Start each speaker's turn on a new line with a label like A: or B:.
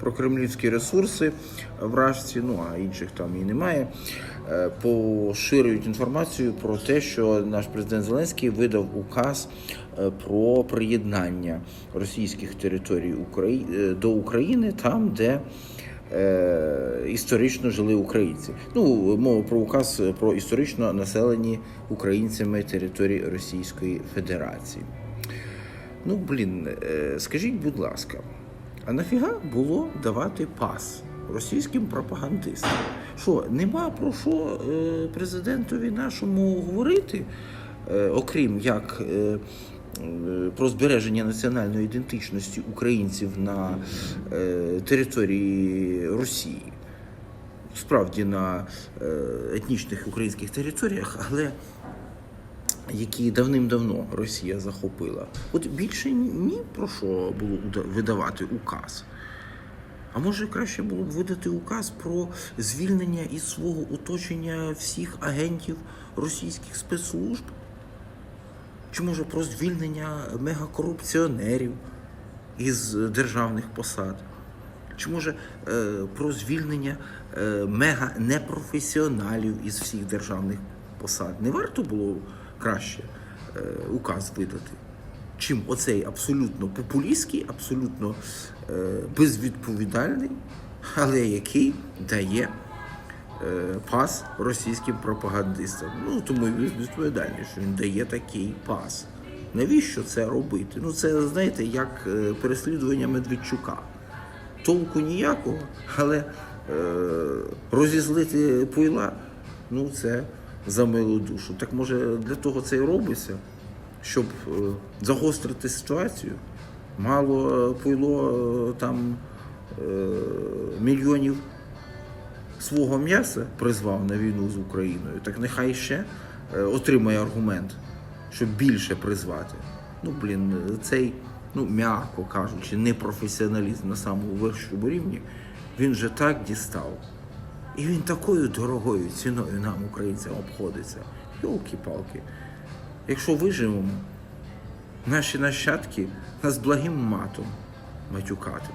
A: про кремлівські ресурси вражці, ну а інших там і немає. е, Поширюють інформацію про те, що наш президент Зеленський видав указ е, про приєднання російських територій е, до України, там, де історично жили українці. Ну, мова про указ про історично населені українцями території Російської Федерації. Ну, блін, скажіть, будь ласка, а нафіга було давати пас російським пропагандистам? Що, нема про що е, президентові нашому говорити, е, окрім як е, про збереження національної ідентичності українців на території Росії? Справді на етнічних українських територіях, але які давним-давно Росія захопила. От більше ні, про що було видавати указ. А може краще було б видати указ про звільнення із свого оточення всіх агентів російських спецслужб? Чи може про звільнення мегакорупціонерів із державних посад? Чи може е, про звільнення е, мега-непрофесіоналів із всіх державних посад? Не варто було краще е, указ видати? Чим оцей абсолютно популістський, абсолютно е, безвідповідальний, але який дає е, пас російським пропагандистам. Ну тому і безвідповідальний, що він дає такий пас. Навіщо це робити? Ну це знаєте, як переслідування Медведчука толку ніякого, але е, розізлити пойла, ну це за милу душу. Так може для того це і робиться, щоб е, загострити ситуацію. Мало е, е, там мільйонів свого м'яса призвав на війну з Україною, так нехай ще отримає аргумент, щоб більше призвати. Ну, блін, цей, ну, м'яко кажучи, непрофесіоналізм на самому вищому рівні, він вже так дістав. І він такою дорогою ціною нам, українцям, обходиться. Йолки-палки. Якщо виживемо, наші нащадки нас благим матом матюкатимуть.